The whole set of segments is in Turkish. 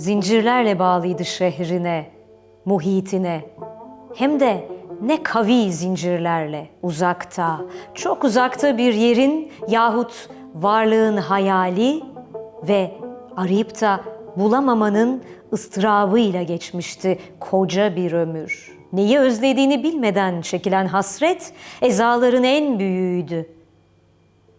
Zincirlerle bağlıydı şehrine, muhitine. Hem de ne kavi zincirlerle uzakta, çok uzakta bir yerin yahut varlığın hayali ve arayıp da bulamamanın ıstırabıyla geçmişti koca bir ömür. Neyi özlediğini bilmeden çekilen hasret ezaların en büyüğüydü.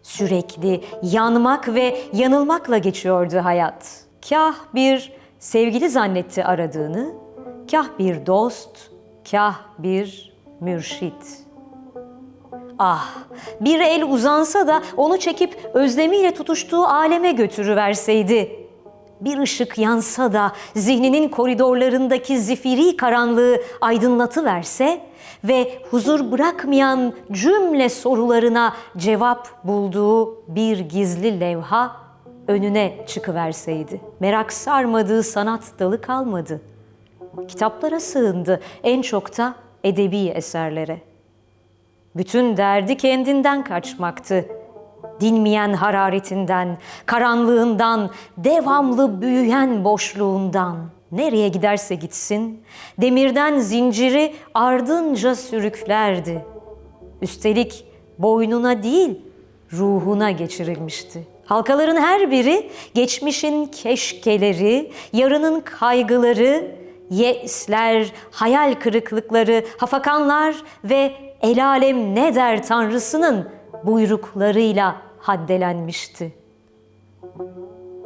Sürekli yanmak ve yanılmakla geçiyordu hayat. Kah bir sevgili zannetti aradığını, kah bir dost, kah bir mürşit. Ah, bir el uzansa da onu çekip özlemiyle tutuştuğu aleme götürüverseydi. Bir ışık yansa da zihninin koridorlarındaki zifiri karanlığı aydınlatıverse ve huzur bırakmayan cümle sorularına cevap bulduğu bir gizli levha önüne çıkıverseydi. Merak sarmadığı sanat dalı kalmadı. Kitaplara sığındı, en çok da edebi eserlere. Bütün derdi kendinden kaçmaktı. Dinmeyen hararetinden, karanlığından, devamlı büyüyen boşluğundan. Nereye giderse gitsin, demirden zinciri ardınca sürüklerdi. Üstelik boynuna değil, ruhuna geçirilmişti. Halkaların her biri geçmişin keşkeleri, yarının kaygıları, yesler, hayal kırıklıkları, hafakanlar ve el alem ne der tanrısının buyruklarıyla haddelenmişti.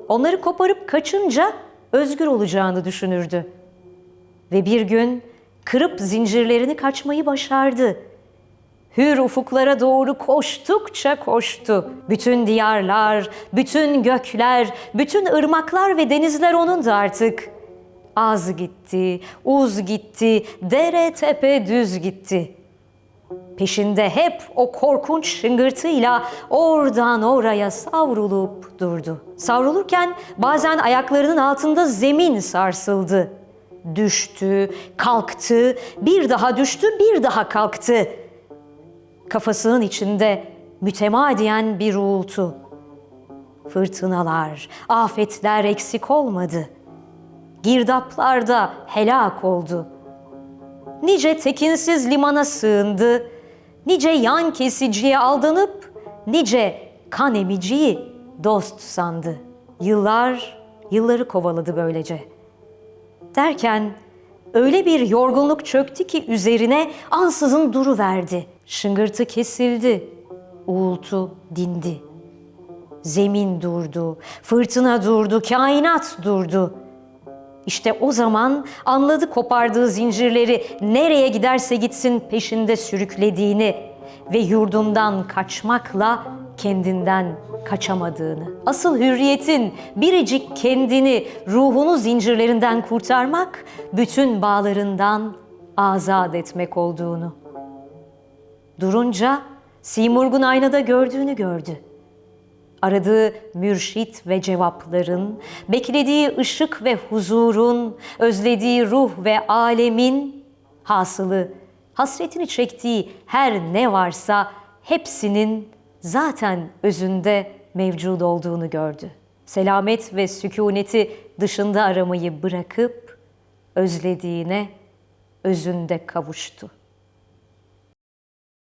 Onları koparıp kaçınca özgür olacağını düşünürdü. Ve bir gün kırıp zincirlerini kaçmayı başardı. Hür ufuklara doğru koştukça koştu. Bütün diyarlar, bütün gökler, bütün ırmaklar ve denizler onundu artık. Az gitti, uz gitti, dere tepe düz gitti. Peşinde hep o korkunç şıngırtıyla oradan oraya savrulup durdu. Savrulurken bazen ayaklarının altında zemin sarsıldı. Düştü, kalktı, bir daha düştü, bir daha kalktı. Kafasının içinde mütemadiyen bir uğultu. Fırtınalar, afetler eksik olmadı. Girdaplarda helak oldu. Nice tekinsiz limana sığındı, nice yan kesiciye aldanıp, nice kan emiciyi dost sandı. Yıllar, yılları kovaladı böylece. Derken öyle bir yorgunluk çöktü ki üzerine ansızın duru verdi. Şıngırtı kesildi, uğultu dindi. Zemin durdu, fırtına durdu, kainat durdu. İşte o zaman anladı kopardığı zincirleri nereye giderse gitsin peşinde sürüklediğini ve yurdundan kaçmakla kendinden kaçamadığını. Asıl hürriyetin biricik kendini, ruhunu zincirlerinden kurtarmak, bütün bağlarından azat etmek olduğunu. Durunca Simurg'un aynada gördüğünü gördü. Aradığı mürşit ve cevapların, beklediği ışık ve huzurun, özlediği ruh ve alemin hasılı, hasretini çektiği her ne varsa hepsinin zaten özünde mevcud olduğunu gördü. Selamet ve sükuneti dışında aramayı bırakıp özlediğine özünde kavuştu.